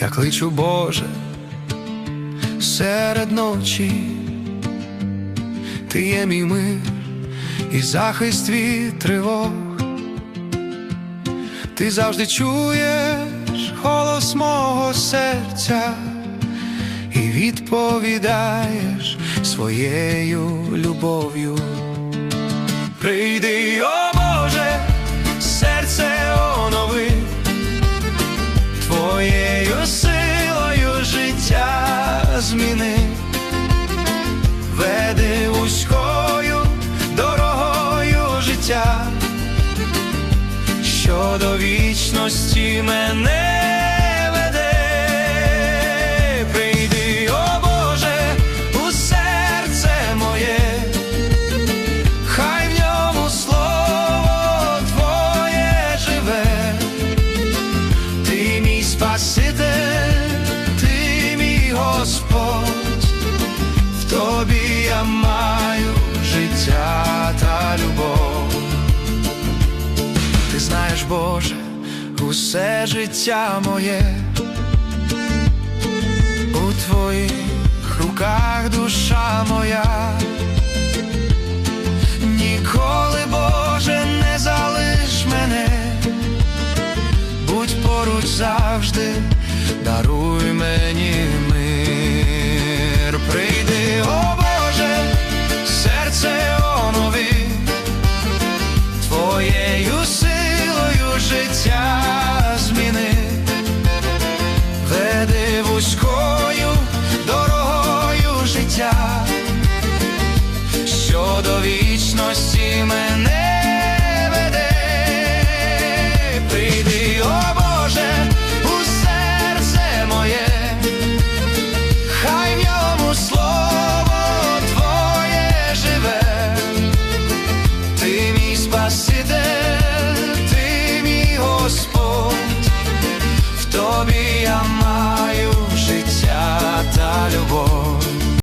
Я кличу Боже серед ночі, ти є мій мир і захист від тривог. Ти завжди чуєш голос мого серця і відповідаєш своєю любов'ю. Зміни, веди вузькою дорогою життя, що до вічності мене тобі я маю життя та любов. Ти знаєш, Боже, усе життя моє, у твоїх руках душа моя. Ніколи, Боже, не залиш мене, будь поруч завжди, даруй мені вузькою дорогою життя, що до вічності мене веде, прийди, о Боже, у серце моє, хай в ньому слово твоє живе, ти мій спаситель, ти мій Господь, в тобі я маю та любов.